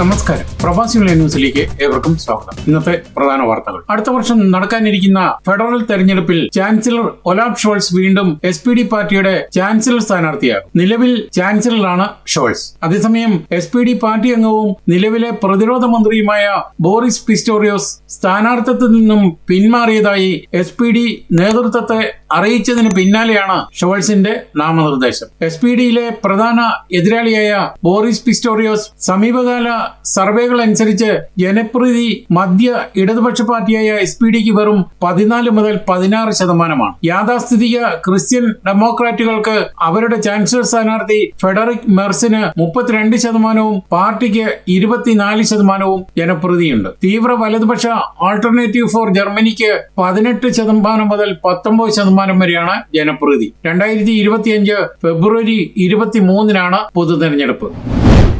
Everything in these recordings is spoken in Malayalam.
നമസ്കാരം. പ്രവാസികളുടെ ന്യൂസിലേക്ക് ഏവർക്കും സ്വാഗതം. ഇന്നത്തെ പ്രധാന വാർത്തകൾ. അടുത്ത വർഷം നടക്കാനിരിക്കുന്ന ഫെഡറൽ തെരഞ്ഞെടുപ്പിൽ ചാൻസലർ ഒലാബ് ഷോൾസ് വീണ്ടും എസ് പി ഡി പാർട്ടിയുടെ ചാൻസലർ സ്ഥാനാർത്ഥിയാകും. നിലവിൽ ചാൻസലറാണ് ഷോൾസ്. അതേസമയം എസ് പി ഡി പാർട്ടി അംഗവും നിലവിലെ പ്രതിരോധ മന്ത്രിയുമായ ബോറിസ് പിസ്റ്റോറിയോസ് സ്ഥാനാർത്ഥത്തിൽ നിന്നും പിന്മാറിയതായി എസ് പി ഡി നേതൃത്വത്തെ അറിയിച്ചതിന് പിന്നാലെയാണ് ഷോൾസിന്റെ നാമനിർദ്ദേശം. എസ് പി ഡിയിലെ പ്രധാന എതിരാളിയായ ബോറിസ് പിസ്റ്റോറിയോസ് സമീപകാല സർവേകൾ അനുസരിച്ച് ജനപ്രീതി മധ്യ ഇടതുപക്ഷ പാർട്ടിയായ എസ് പി ഡിക്ക് വെറും പതിനാല് മുതൽ പതിനാറ് ശതമാനമാണ്. യാഥാസ്ഥിതിക ക്രിസ്ത്യൻ ഡെമോക്രാറ്റുകൾക്ക് അവരുടെ ചാൻസലർ സ്ഥാനാർത്ഥി ഫെഡറിക് മെർസിന് മുപ്പത്തിരണ്ട് ശതമാനവും പാർട്ടിക്ക് ഇരുപത്തിനാല് ശതമാനവും ജനപ്രീതിയുണ്ട്. തീവ്ര വലതുപക്ഷ ആൾട്ടർനേറ്റീവ് ഫോർ ജർമ്മനിക്ക് പതിനെട്ട് ശതമാനം മുതൽ പത്തൊമ്പത് ശതമാനം വരെയാണ് ജനപ്രീതി. രണ്ടായിരത്തി ഇരുപത്തിയഞ്ച് ഫെബ്രുവരി ഇരുപത്തിമൂന്നിനാണ് പൊതു തെരഞ്ഞെടുപ്പ്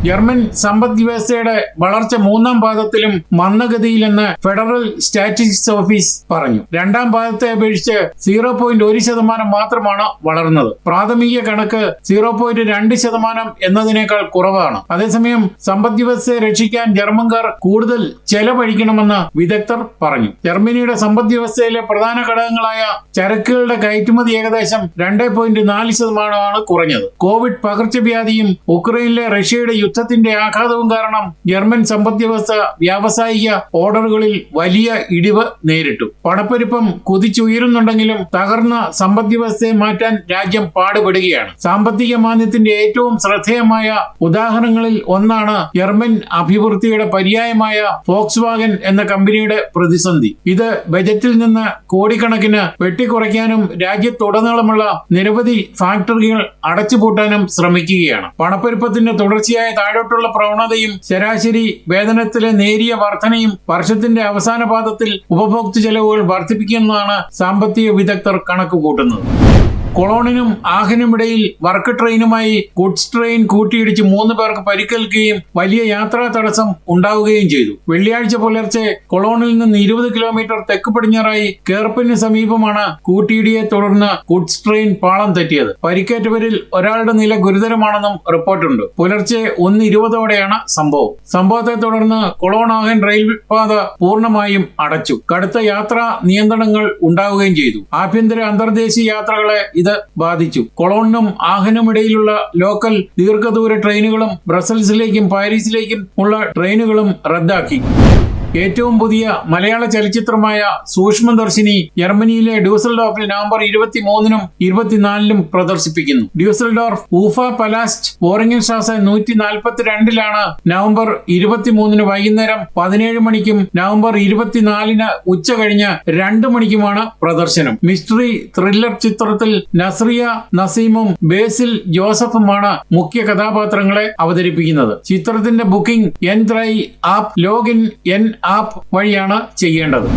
ജർമ്മൻ സമ്പദ് വ്യവസ്ഥയുടെ വളർച്ച മൂന്നാം പാദത്തിലും മന്ദഗതിയിലെന്ന് ഫെഡറൽ സ്റ്റാറ്റിസ്റ്റിക്സ് ഓഫീസ് പറഞ്ഞു. രണ്ടാം പാദത്തെ അപേക്ഷിച്ച് സീറോ പോയിന്റ് ഒരു ശതമാനം മാത്രമാണ് വളർന്നത്. പ്രാഥമിക കണക്ക് സീറോ പോയിന്റ് രണ്ട് ശതമാനം എന്നതിനേക്കാൾ കുറവാണ്. അതേസമയം സമ്പദ് വ്യവസ്ഥയെ രക്ഷിക്കാൻ ജർമ്മൻകാർ കൂടുതൽ ചെലവഴിക്കണമെന്ന് വിദഗ്ധർ പറഞ്ഞു. ജർമ്മനിയുടെ സമ്പദ് വ്യവസ്ഥയിലെ പ്രധാന ഘടകങ്ങളായ ചരക്കുകളുടെ കയറ്റുമതി ഏകദേശം രണ്ട് പോയിന്റ് നാല് ശതമാനമാണ് കുറഞ്ഞത്. കോവിഡ് പകർച്ചവ്യാധിയും ഉക്രൈനിലെ റഷ്യയുടെ യുദ്ധത്തിന്റെ ആഘാതവും കാരണം ജർമ്മൻ സമ്പദ് വ്യവസ്ഥ വ്യാവസായിക ഓർഡറുകളിൽ വലിയ ഇടിവ് നേരിട്ടു. പണപ്പെരുപ്പം കുതിച്ചുയരുന്നുണ്ടെങ്കിലും തകർന്ന സമ്പദ് വ്യവസ്ഥയെ മാറ്റാൻ രാജ്യം പാടുപെടുകയാണ്. സാമ്പത്തിക മാന്ദ്യത്തിന്റെ ഏറ്റവും ശ്രദ്ധേയമായ ഉദാഹരണങ്ങളിൽ ഒന്നാണ് ജർമ്മൻ അഭിവൃദ്ധിയുടെ പര്യായമായ ഫോക്സ് വാഗൻ എന്ന കമ്പനിയുടെ പ്രതിസന്ധി. ഇത് ബജറ്റിൽ നിന്ന് കോടിക്കണക്കിന് വെട്ടിക്കുറയ്ക്കാനും രാജ്യത്തുടനീളമുള്ള നിരവധി ഫാക്ടറികൾ അടച്ചുപൂട്ടാനും ശ്രമിക്കുകയാണ്. പണപ്പെരുപ്പത്തിന്റെ തുടർച്ചയായ താഴോട്ടുള്ള പ്രവണതയും ശരാശരി വേതനത്തിലെ നേരിയ വർധനയും വർഷത്തിന്റെ അവസാന പാദത്തിൽ ഉപഭോക്തൃ ചെലവുകൾ വർദ്ധിപ്പിക്കുന്നതാണ് സാമ്പത്തിക വിദഗ്ധർ കണക്കുകൂട്ടുന്നത് കൊളോണിനും ആഹനുമിടയിൽ വർക്ക് ട്രെയിനുമായി ഗുഡ്സ് ട്രെയിൻ കൂട്ടിയിടിച്ച് മൂന്ന് പേർക്ക് പരിക്കേൽക്കുകയും വലിയ യാത്രാ തടസ്സം ഉണ്ടാവുകയും ചെയ്തു. വെള്ളിയാഴ്ച പുലർച്ചെ കൊളോണിൽ നിന്ന് ഇരുപത് കിലോമീറ്റർ തെക്ക് പടിഞ്ഞാറായി കേർപ്പിന് സമീപമാണ് കൂട്ടിയിടിയെ തുടർന്ന് ഗുഡ്സ് ട്രെയിൻ പാളം തെറ്റിയത്. പരിക്കേറ്റവരിൽ ഒരാളുടെ നില ഗുരുതരമാണെന്നും റിപ്പോർട്ടുണ്ട്. പുലർച്ചെ ഒന്ന് ഇരുപതോടെയാണ് സംഭവം. സംഭവത്തെ തുടർന്ന് കൊളോൺ ആഹൻ റെയിൽവേ പാത പൂർണമായും അടച്ചു. കടുത്ത യാത്രാ നിയന്ത്രണങ്ങൾ ഉണ്ടാവുകയും ചെയ്തു. ആഭ്യന്തര അന്തർദേശീയ യാത്രകളെ ഇത് ബാധിച്ചു. കൊളോണിനും ആഹനും ഇടയിലുള്ള ലോക്കൽ ദീർഘദൂര ട്രെയിനുകളും ബ്രസൽസിലേക്കും പാരീസിലേക്കും ഉള്ള ട്രെയിനുകളും റദ്ദാക്കി. ഏറ്റവും പുതിയ മലയാള ചലച്ചിത്രമായ സൂക്ഷ്മദർശിനി ജർമ്മനിയിലെ ഡ്യൂസൽഡോർഫിൽ നവംബർ ഇരുപത്തിമൂന്നിനും ഇരുപത്തിനാലിനും പ്രദർശിപ്പിക്കുന്നു. ഡ്യൂസൽഡോർഫ് ഊഫ പലാസ്റ്റ് ബോറിംഗൻ ഷാസ നൂറ്റി നാൽപ്പത്തിരണ്ടിലാണ് നവംബർ ഇരുപത്തിമൂന്നിന് വൈകുന്നേരം പതിനേഴ് മണിക്കും നവംബർ ഇരുപത്തിനാലിന് ഉച്ച കഴിഞ്ഞ് രണ്ട് മണിക്കുമാണ് പ്രദർശനം. മിസ്റ്ററി ത്രില്ലർ ചിത്രത്തിൽ നസ്രിയ നസീമും ബേസിൽ ജോസഫുമാണ് മുഖ്യ കഥാപാത്രങ്ങളെ അവതരിപ്പിക്കുന്നത്. ചിത്രത്തിന്റെ ബുക്കിംഗ് എൻ ത്രൈ ആപ്പ് ലോഗിൻ എൻ ആപ്പ് വഴിയാണ് ചെയ്യേണ്ടത്.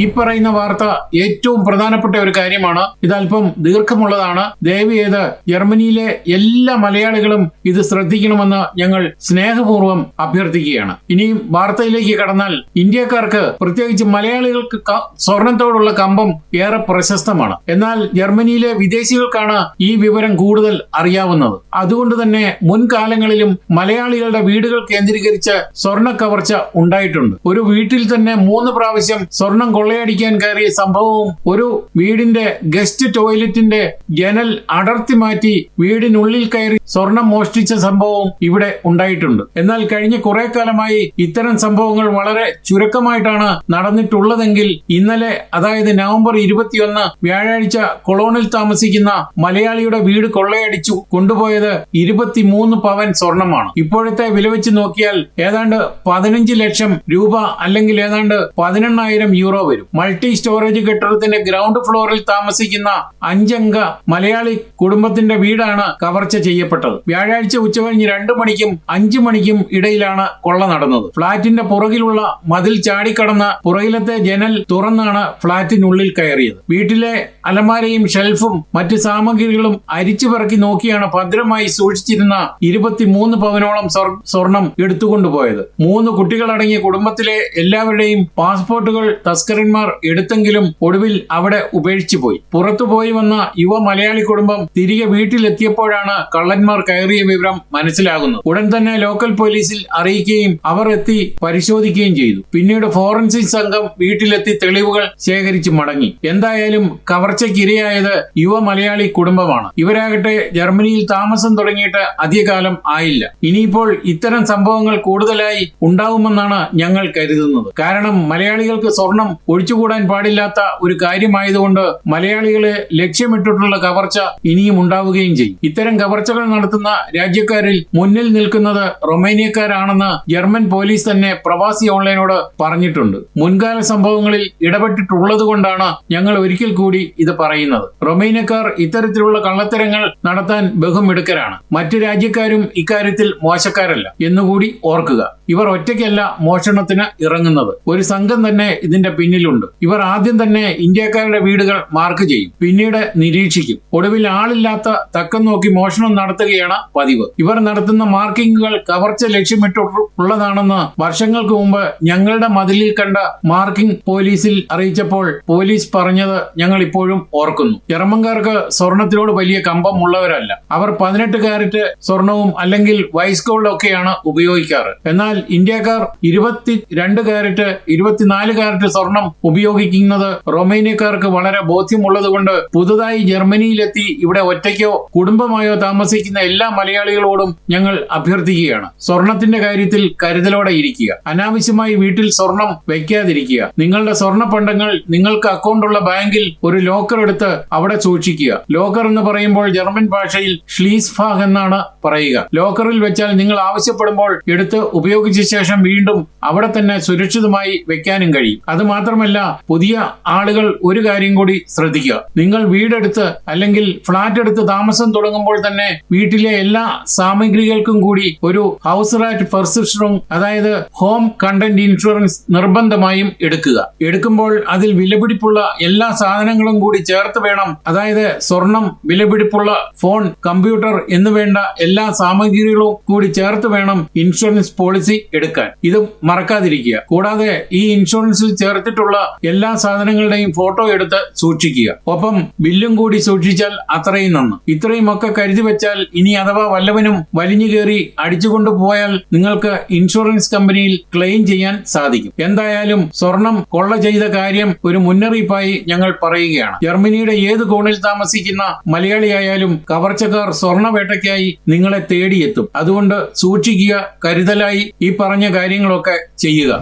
ഈ പറയുന്ന വാർത്ത ഏറ്റവും പ്രധാനപ്പെട്ട ഒരു കാര്യമാണ്. ഇതല്പം ദീർഘമുള്ളതാണ്. ദയവ് ചെയ്ത് ജർമ്മനിയിലെ എല്ലാ മലയാളികളും ഇത് ശ്രദ്ധിക്കണമെന്ന് ഞങ്ങൾ സ്നേഹപൂർവം അഭ്യർത്ഥിക്കുകയാണ്. ഇനിയും വാർത്തയിലേക്ക് കടന്നാൽ ഇന്ത്യക്കാർക്ക് പ്രത്യേകിച്ച് മലയാളികൾക്ക് സ്വർണത്തോടുള്ള കമ്പം ഏറെ പ്രശസ്തമാണ്. എന്നാൽ ജർമ്മനിയിലെ വിദേശികൾക്കാണ് ഈ വിവരം കൂടുതൽ അറിയാവുന്നത്. അതുകൊണ്ട് തന്നെ മുൻകാലങ്ങളിലും മലയാളികളുടെ വീടുകൾ കേന്ദ്രീകരിച്ച് സ്വർണ കവർച്ച ഉണ്ടായിട്ടുണ്ട്. ഒരു വീട്ടിൽ തന്നെ മൂന്ന് പ്രാവശ്യം സ്വർണം കൊള്ളയടിക്കാൻ കയറിയ സംഭവവും ഒരു വീടിന്റെ ഗസ്റ്റ് ടോയ്ലറ്റിന്റെ ജനൽ അടർത്തി മാറ്റി വീടിനുള്ളിൽ കയറി സ്വർണം മോഷ്ടിച്ച സംഭവവും ഇവിടെ ഉണ്ടായിട്ടുണ്ട്. എന്നാൽ കഴിഞ്ഞ കുറെ കാലമായി ഇത്തരം സംഭവങ്ങൾ വളരെ ചുരുക്കമായിട്ടാണ് നടന്നിട്ടുള്ളതെങ്കിൽ ഇന്നലെ അതായത് നവംബർ ഇരുപത്തിയൊന്ന് വ്യാഴാഴ്ച കൊളോണിൽ താമസിക്കുന്ന മലയാളിയുടെ വീട് കൊള്ളയടിച്ചു കൊണ്ടുപോയത് ഇരുപത്തിമൂന്ന് പവൻ സ്വർണമാണ്. ഇപ്പോഴത്തെ വില വെച്ച് നോക്കിയാൽ ഏതാണ്ട് പതിനഞ്ച് ലക്ഷം രൂപ അല്ലെങ്കിൽ ഏതാണ്ട് പതിനെണ്ണായിരം യൂറോ വരും. മൾട്ടി സ്റ്റോറേജ് കെട്ടിടത്തിന്റെ ഗ്രൗണ്ട് ഫ്ലോറിൽ താമസിക്കുന്ന അഞ്ചംഗ മലയാളി കുടുംബത്തിന്റെ വീടാണ് കവർച്ച ചെയ്യപ്പെട്ടത്. വ്യാഴാഴ്ച ഉച്ചകഴിഞ്ഞ് രണ്ടു മണിക്കും അഞ്ചു മണിക്കും ഇടയിലാണ് കൊള്ള നടന്നത്. ഫ്ളാറ്റിന്റെ പുറകിലുള്ള മതിൽ ചാടിക്കടന്ന പുറകിലത്തെ ജനൽ തുറന്നാണ് ഫ്ളാറ്റിനുള്ളിൽ കയറിയത്. വീട്ടിലെ അലമാരയും ഷെൽഫും മറ്റ് സാമഗ്രികളും അരിച്ചു പറക്കി നോക്കിയാണ് ഭദ്രമായി സൂക്ഷിച്ചിരുന്ന ഇരുപത്തിമൂന്ന് പവനോളം സ്വർ- സ്വർണം എടുത്തുകൊണ്ടുപോയത്. മൂന്ന് കുട്ടികളടങ്ങിയ കുടുംബത്തിലെ എല്ലാവരുടെയും പാസ്പോർട്ടുകൾ തസ്കരകൾ സഹോദരന്മാർ എടുത്തെങ്കിലും ഒടുവിൽ അവിടെ ഉപേക്ഷിച്ചു പോയി. പുറത്തുപോയി വന്ന യുവ മലയാളി കുടുംബം തിരികെ വീട്ടിലെത്തിയപ്പോഴാണ് കള്ളന്മാർ കയറിയ വിവരം മനസ്സിലാകുന്നത്. ഉടൻ തന്നെ ലോക്കൽ പോലീസിൽ അറിയിക്കുകയും അവർ എത്തി പരിശോധിക്കുകയും ചെയ്തു. പിന്നീട് ഫോറൻസിക് സംഘം വീട്ടിലെത്തി തെളിവുകൾ ശേഖരിച്ച് മടങ്ങി. എന്തായാലും കവർച്ചയ്ക്കിരയായത് യുവ മലയാളി കുടുംബമാണ്. ഇവരാകട്ടെ ജർമ്മനിയിൽ താമസം തുടങ്ങിയിട്ട് അധികകാലം ആയില്ല. ഇനിയിപ്പോൾ ഇത്തരം സംഭവങ്ങൾ കൂടുതലായി ഉണ്ടാവുമെന്നാണ് ഞങ്ങൾ കരുതുന്നത്. കാരണം മലയാളികൾക്ക് സ്വർണം ഒഴിച്ചുകൂടാൻ പാടില്ലാത്ത ഒരു കാര്യമായതുകൊണ്ട് മലയാളികളെ ലക്ഷ്യമിട്ടിട്ടുള്ള കവർച്ച ഇനിയും ഉണ്ടാവുകയും ചെയ്യും. ഇത്തരം കവർച്ചകൾ നടത്തുന്ന രാജ്യക്കാരിൽ മുന്നിൽ നിൽക്കുന്നത് റൊമേനിയക്കാരാണെന്ന് ജർമ്മൻ പോലീസ് തന്നെ പ്രവാസി ഓൺലൈനോട് പറഞ്ഞിട്ടുണ്ട്. മുൻകാല സംഭവങ്ങളിൽ ഇടപെട്ടിട്ടുള്ളത് കൊണ്ടാണ് ഞങ്ങൾ ഒരിക്കൽ കൂടി ഇത് പറയുന്നത്. റൊമേനിയക്കാർ ഇത്തരത്തിലുള്ള കള്ളത്തരങ്ങൾ നടത്താൻ ബഹുമിടുക്കരാണ് മറ്റു രാജ്യക്കാരും ഇക്കാര്യത്തിൽ മോശക്കാരല്ല. എന്നുകൂടി ഓർക്കുക. ഇവർ ഒറ്റയ്ക്കല്ല മോഷണത്തിന് ഇറങ്ങുന്നത്. ഒരു സംഘം തന്നെ ഇതിന്റെ പിന്നിലുണ്ട്. ഇവർ ആദ്യം തന്നെ ഇന്ത്യക്കാരുടെ വീടുകൾ മാർക്ക് ചെയ്യും. പിന്നീട് നിരീക്ഷിക്കും. ഒടുവിൽ ആളില്ലാത്ത തക്കം നോക്കി മോഷണം നടത്തുകയാണ് പതിവ്. ഇവർ നടത്തുന്ന മാർക്കിങ്ങുകൾ കവർച്ച ലക്ഷ്യമിട്ടുള്ളതാണെന്ന് വർഷങ്ങൾക്ക് മുമ്പ് ഞങ്ങളുടെ മതിലിൽ കണ്ട മാർക്കിംഗ് പോലീസിൽ അറിയിച്ചപ്പോൾ പോലീസ് പറഞ്ഞത് ഞങ്ങൾ ഇപ്പോഴും ഓർക്കുന്നു. ജർമ്മൻകാർക്ക് സ്വർണത്തിനോട് വലിയ കമ്പം ഉള്ളവരല്ല. അവർ പതിനെട്ട് കാരറ്റ് സ്വർണവും അല്ലെങ്കിൽ വൈസ് ഗോൾഡ് ഒക്കെയാണ് ഉപയോഗിക്കാറ്. എന്നാൽ ഇന്ത്യക്കാർ ഇരുപത്തി രണ്ട് കാരറ്റ് ഇരുപത്തിനാല് കാരറ്റ് സ്വർണം ഉപയോഗിക്കുന്നത് റൊമേനിയക്കാർക്ക് വളരെ ബോധ്യമുള്ളതുകൊണ്ട് പുതുതായി ജർമ്മനിയിലെത്തി ഇവിടെ ഒറ്റയ്ക്കോ കുടുംബമായോ താമസിക്കുന്ന എല്ലാ മലയാളികളോടും ഞങ്ങൾ അഭ്യർത്ഥിക്കുകയാണ്. സ്വർണത്തിന്റെ കാര്യത്തിൽ കരുതലോടെ ഇരിക്കുക. അനാവശ്യമായി വീട്ടിൽ സ്വർണം വയ്ക്കാതിരിക്കുക. നിങ്ങളുടെ സ്വർണ പണ്ടങ്ങൾ നിങ്ങൾക്ക് അക്കൗണ്ടുള്ള ബാങ്കിൽ ഒരു ലോക്കർ എടുത്ത് അവിടെ സൂക്ഷിക്കുക. ലോക്കർ എന്ന് പറയുമ്പോൾ ജർമ്മൻ ഭാഷയിൽ ഷ്ലീസ് ഫാഗ് എന്നാണ് പറയുക. ലോക്കറിൽ വെച്ചാൽ നിങ്ങൾ ആവശ്യപ്പെടുമ്പോൾ എടുത്ത് ഉപയോഗിച്ച ശേഷം വീണ്ടും അവിടെ തന്നെ സുരക്ഷിതമായി വെക്കാനും കഴിയും. അത് മാത്രമല്ല പുതിയ ആളുകൾ ഒരു കാര്യം കൂടി ശ്രദ്ധിക്കുക. നിങ്ങൾ വീടെടുത്ത് അല്ലെങ്കിൽ ഫ്ളാറ്റ് എടുത്ത് താമസം തുടങ്ങുമ്പോൾ തന്നെ വീട്ടിലെ എല്ലാ സാമഗ്രികൾക്കും കൂടി ഒരു ഹൗസ് റാറ്റ് പെർസെപ്ഷനും അതായത് ഹോം കണ്ടന്റ് ഇൻഷുറൻസ് നിർബന്ധമായും എടുക്കുക. എടുക്കുമ്പോൾ അതിൽ വിലപിടിപ്പുള്ള എല്ലാ സാധനങ്ങളും കൂടി ചേർത്ത് വേണം. അതായത് സ്വർണം വിലപിടിപ്പുള്ള ഫോൺ കമ്പ്യൂട്ടർ എന്നുവേണ്ട എല്ലാ സാമഗ്രികളും കൂടി ചേർത്ത് വേണം ഇൻഷുറൻസ് പോളിസി എടുക്കാൻ. ഇത് മറക്കാതിരിക്കുക. കൂടാതെ ഈ ഇൻഷുറൻസിൽ ചേർത്തിട്ടുള്ള എല്ലാ സാധനങ്ങളുടെയും ഫോട്ടോ എടുത്ത് സൂക്ഷിക്കുക. ഒപ്പം ബില്ലും കൂടി സൂക്ഷിച്ചാൽ അത്രയും നന്ന്. ഇത്രയും ഒക്കെ കരുതി വെച്ചാൽ ഇനി അഥവാ വല്ലവനും വലിഞ്ഞു കയറി അടിച്ചുകൊണ്ടു പോയാൽ നിങ്ങൾക്ക് ഇൻഷുറൻസ് കമ്പനിയിൽ ക്ലെയിം ചെയ്യാൻ സാധിക്കും. എന്തായാലും സ്വർണം കൊള്ള ചെയ്ത കാര്യം ഒരു മുന്നറിയിപ്പായി ഞങ്ങൾ പറയുകയാണ്. ജർമ്മനിയുടെ ഏത് കോണിൽ താമസിക്കുന്ന മലയാളിയായാലും കവർച്ചക്കാർ സ്വർണവേട്ടയ്ക്കായി നിങ്ങളെ തേടിയെത്തും. അതുകൊണ്ട് സൂക്ഷിക്കുക കരുതലായി ഈ പറഞ്ഞ കാര്യങ്ങളൊക്കെ ചെയ്യുക.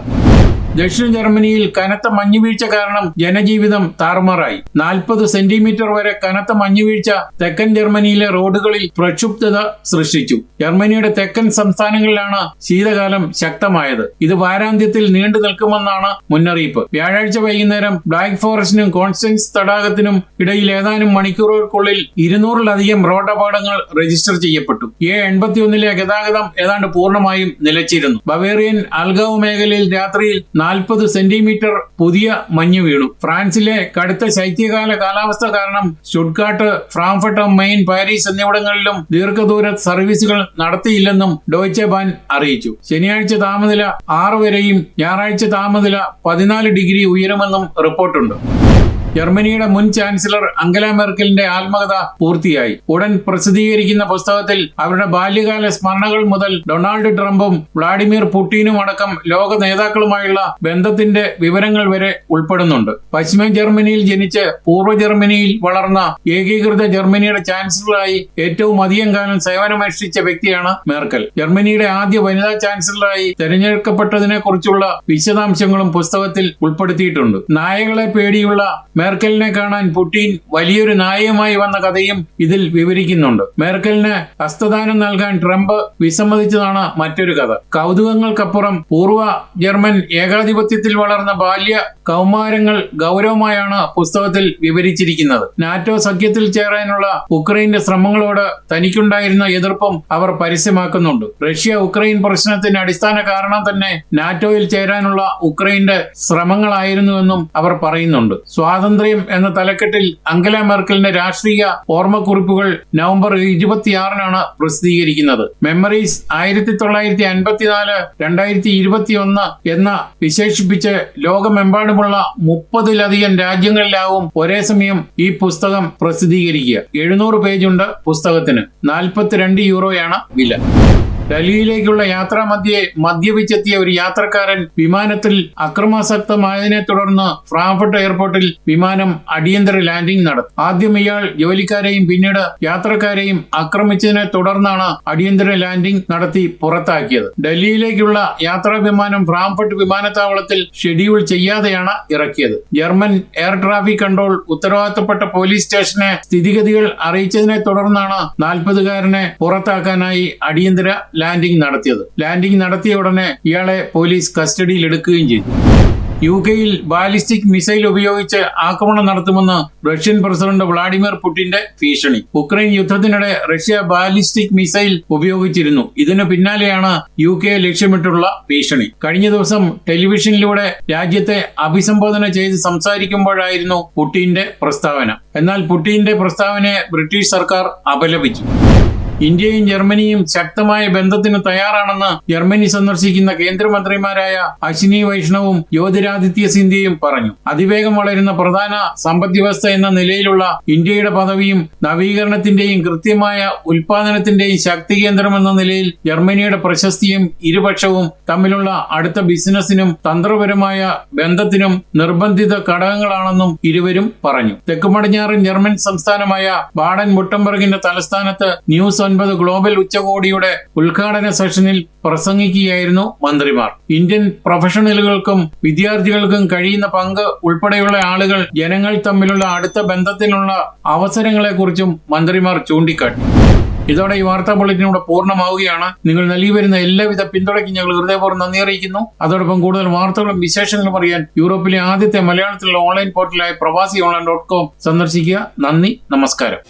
ദക്ഷിണ ജർമ്മനിയിൽ കനത്ത മഞ്ഞുവീഴ്ച കാരണം ജനജീവിതം താറുമാറായി. നാൽപ്പത് സെന്റിമീറ്റർ വരെ കനത്ത മഞ്ഞുവീഴ്ച തെക്കൻ ജർമ്മനിയിലെ റോഡുകളിൽ പ്രക്ഷുബ്ധത സൃഷ്ടിച്ചു. ജർമ്മനിയുടെ തെക്കൻ സംസ്ഥാനങ്ങളിലാണ് ശീതകാലം ശക്തമായത്. ഇത് വാരാന്ത്യത്തിൽ നീണ്ടു നിൽക്കുമെന്നാണ് മുന്നറിയിപ്പ്. വ്യാഴാഴ്ച വൈകുന്നേരം ബ്ലാക്ക് ഫോറസ്റ്റിനും കോൺസ്റ്റൻസ് തടാകത്തിനും ഇടയിൽ ഏതാനും മണിക്കൂറുകൾക്കുള്ളിൽ ഇരുന്നൂറിലധികം റോഡ് അപകടങ്ങൾ രജിസ്റ്റർ ചെയ്യപ്പെട്ടു. എ എൺപത്തിയൊന്നിലെ ഗതാഗതം ഏതാണ്ട് പൂർണമായും നിലച്ചിരുന്നു. ബവേറിയൻ അൽഗാവ് മേഖലയിൽ രാത്രിയിൽ നാൽപ്പത് സെന്റിമീറ്റർ പുതിയ മഞ്ഞ് വീണു. ഫ്രാൻസിലെ കടുത്ത ശൈത്യകാല കാലാവസ്ഥ കാരണം ഷുഡ്കാട്ട് ഫ്രാങ്ക്ഫർട്ട് മെയിൻ പാരീസ് എന്നിവിടങ്ങളിലും ദീർഘദൂര സർവീസുകൾ നടത്തിയില്ലെന്നും ഡോയ്ച്ചെ ബാൻ അറിയിച്ചു. ശനിയാഴ്ച താപനില ആറ് വരെയും ഞായറാഴ്ച താപനില പതിനാല് ഡിഗ്രി ഉയരുമെന്നും റിപ്പോർട്ടുണ്ട്. ജർമ്മനിയുടെ മുൻ ചാൻസലർ അംഗല മെർക്കലിന്റെ ആത്മകഥ പൂർത്തിയായി. ഉടൻ പ്രസിദ്ധീകരിക്കുന്ന പുസ്തകത്തിൽ അവരുടെ ബാല്യകാല സ്മരണകൾ മുതൽ ഡൊണാൾഡ് ട്രംപും വ്ളാഡിമിർ പുടിനും അടക്കം ലോക നേതാക്കളുമായുള്ള ബന്ധത്തിന്റെ വിവരങ്ങൾ വരെ ഉൾപ്പെടുന്നുണ്ട്. പശ്ചിമ ജർമ്മനിയിൽ ജനിച്ച് പൂർവ ജർമ്മനിയിൽ വളർന്ന ഏകീകൃത ജർമ്മനിയുടെ ചാൻസലറായി ഏറ്റവും അധികം കാലം സേവനമനുഷ്ഠിച്ച വ്യക്തിയാണ് മേർക്കൽ. ജർമ്മനിയുടെ ആദ്യ വനിതാ ചാൻസലറായി തെരഞ്ഞെടുക്കപ്പെട്ടതിനെ കുറിച്ചുള്ള വിശദാംശങ്ങളും പുസ്തകത്തിൽ ഉൾപ്പെടുത്തിയിട്ടുണ്ട്. നായകളെ പേടിയുള്ള മേർക്കലിനെ കാണാൻ പുടിൻ വലിയൊരു നായകമായി വന്ന കഥയും ഇതിൽ വിവരിക്കുന്നുണ്ട്. മേർക്കലിന് ഹസ്തദാനം നൽകാൻ ട്രംപ് വിസമ്മതിച്ചതാണ് മറ്റൊരു കഥ. കൗതുകങ്ങൾക്കപ്പുറം പൂർവ ജർമ്മൻ ഏകാധിപത്യത്തിൽ വളർന്ന ബാല്യ കൗമാരങ്ങൾ ഗൗരവമായാണ് പുസ്തകത്തിൽ വിവരിച്ചിരിക്കുന്നത്. നാറ്റോ സഖ്യത്തിൽ ചേരാനുള്ള ഉക്രൈന്റെ ശ്രമങ്ങളോട് തനിക്കുണ്ടായിരുന്ന എതിർപ്പും അവർ പരസ്യമാക്കുന്നുണ്ട്. റഷ്യ ഉക്രൈൻ പ്രശ്നത്തിന് അടിസ്ഥാന കാരണം തന്നെ നാറ്റോയിൽ ചേരാനുള്ള ഉക്രൈന്റെ ശ്രമങ്ങളായിരുന്നുവെന്നും അവർ പറയുന്നുണ്ട്. സ്വാതന്ത്ര്യ സ്വാതന്ത്ര്യം എന്ന തലക്കെട്ടിൽ അംഗല മെർക്കലിന്റെ രാഷ്ട്രീയ ഓർമ്മക്കുറിപ്പുകൾ നവംബർ ഇരുപത്തിയാറിനാണ് പ്രസിദ്ധീകരിക്കുന്നത്. മെമ്മറീസ് ആയിരത്തി തൊള്ളായിരത്തി അൻപത്തിനാല് രണ്ടായിരത്തി ഇരുപത്തിയൊന്ന് എന്ന വിശേഷിപ്പിച്ച് ലോകമെമ്പാടുമുള്ള മുപ്പതിലധികം രാജ്യങ്ങളിലാവും ഒരേ സമയം ഈ പുസ്തകം പ്രസിദ്ധീകരിക്കുക. എഴുന്നൂറ് പേജുണ്ട് പുസ്തകത്തിന്. നാൽപ്പത്തിരണ്ട് യൂറോയാണ് വില. ഡൽഹിയിലേക്കുള്ള യാത്രാമധ്യേ മദ്യപിച്ചെത്തിയ ഒരു യാത്രക്കാരൻ വിമാനത്തിൽ അക്രമാസക്തമായതിനെ തുടർന്ന് ഫ്രാങ്ക്ഫർട്ട് എയർപോർട്ടിൽ വിമാനം അടിയന്തര ലാൻഡിംഗ് നടത്തി. ആദ്യം ഇയാൾ ജോലിക്കാരെയും പിന്നീട് യാത്രക്കാരെയും ആക്രമിച്ചതിനെ തുടർന്നാണ് അടിയന്തര ലാൻഡിംഗ് നടത്തി പുറത്താക്കിയത്. ഡൽഹിയിലേക്കുള്ള യാത്രാ വിമാനം ഫ്രാങ്ക്ഫർട്ട് വിമാനത്താവളത്തിൽ ഷെഡ്യൂൾ ചെയ്യാതെയാണ് ഇറക്കിയത്. ജർമ്മൻ എയർ ട്രാഫിക് കൺട്രോൾ ഉത്തരവാദിത്തപ്പെട്ട പോലീസ് സ്റ്റേഷനെ സ്ഥിതിഗതികൾ അറിയിച്ചതിനെ തുടർന്നാണ് നാൽപ്പതുകാരനെ പുറത്താക്കാനായി അടിയന്തര ലാൻഡിംഗ് നടത്തിയത്. ലാൻഡിംഗ് നടത്തിയ ഉടനെ ഇയാളെ പോലീസ് കസ്റ്റഡിയിൽ എടുക്കുകയും ചെയ്തു. യു കെയിൽ ബാലിസ്റ്റിക് മിസൈൽ ഉപയോഗിച്ച് ആക്രമണം നടത്തുമെന്ന് റഷ്യൻ പ്രസിഡന്റ് വ്ളാഡിമിർ പുടിന്റെ ഭീഷണി. ഉക്രൈൻ യുദ്ധത്തിനിടെ റഷ്യ ബാലിസ്റ്റിക് മിസൈൽ ഉപയോഗിച്ചിരുന്നു. ഇതിനു പിന്നാലെയാണ് യു കെ ലക്ഷ്യമിട്ടുള്ള ഭീഷണി. കഴിഞ്ഞ ദിവസം ടെലിവിഷനിലൂടെ രാജ്യത്തെ അഭിസംബോധന ചെയ്ത് സംസാരിക്കുമ്പോഴായിരുന്നു പുടിന്റെ പ്രസ്താവന. എന്നാൽ പുടിന്റെ പ്രസ്താവനയെ ബ്രിട്ടീഷ് സർക്കാർ അപലപിച്ചു. ഇന്ത്യയും ജർമ്മനിയും ശക്തമായ ബന്ധത്തിന് തയ്യാറാണെന്ന് ജർമ്മനി സന്ദർശിക്കുന്ന കേന്ദ്രമന്ത്രിമാരായ അശ്വിനി വൈഷ്ണവും ജ്യോതിരാദിത്യ സിന്ധ്യയും പറഞ്ഞു. അതിവേഗം വളരുന്ന പ്രധാന സമ്പദ്വ്യവസ്ഥ എന്ന നിലയിലുള്ള ഇന്ത്യയുടെ പദവിയും നവീകരണത്തിന്റെയും കൃത്യമായ ഉൽപാദനത്തിന്റെയും ശക്തി കേന്ദ്രം എന്ന നിലയിൽ ജർമ്മനിയുടെ പ്രശസ്തിയും ഇരുപക്ഷവും തമ്മിലുള്ള അടുത്ത ബിസിനസിനും തന്ത്രപരമായ ബന്ധത്തിനും നിർബന്ധിത ഘടകങ്ങളാണെന്നും ഇരുവരും പറഞ്ഞു. തെക്ക് പടിഞ്ഞാറൻ ജർമ്മൻ സംസ്ഥാനമായ ബാഡൻ മുട്ടംബർഗിന്റെ തലസ്ഥാനത്ത് ന്യൂസ് ഒൻപത് ഗ്ലോബൽ ഉച്ചകോടിയുടെ ഉദ്ഘാടന സെഷനിൽ പ്രസംഗിക്കുകയായിരുന്നു മന്ത്രിമാർ. ഇന്ത്യൻ പ്രൊഫഷണലുകൾക്കും വിദ്യാർത്ഥികൾക്കും കഴിയുന്ന പങ്ക് ഉൾപ്പെടെയുള്ള ആളുകൾ ജനങ്ങൾ തമ്മിലുള്ള അടുത്ത ബന്ധത്തിനുള്ള അവസരങ്ങളെക്കുറിച്ചും മന്ത്രിമാർ ചൂണ്ടിക്കാട്ടി. ഇതോടെ ഈ വാർത്താ ബുള്ളറ്റിൻ പൂർണമാവുകയാണ്. നിങ്ങൾ നൽകി വരുന്ന എല്ലാവിധ പിന്തുണയ്ക്കും ഞങ്ങൾ ഹൃദയപൂർവം നന്ദി അറിയിക്കുന്നു. അതോടൊപ്പം കൂടുതൽ വാർത്തകളും വിശേഷങ്ങളും അറിയാൻ യൂറോപ്പിലെ ആദ്യത്തെ മലയാളത്തിലുള്ള ഓൺലൈൻ പോർട്ടലായ പ്രവാസി ഓൺലൈൻ ഡോട്ട് കോം സന്ദർശിക്കുക. നന്ദി നമസ്കാരം.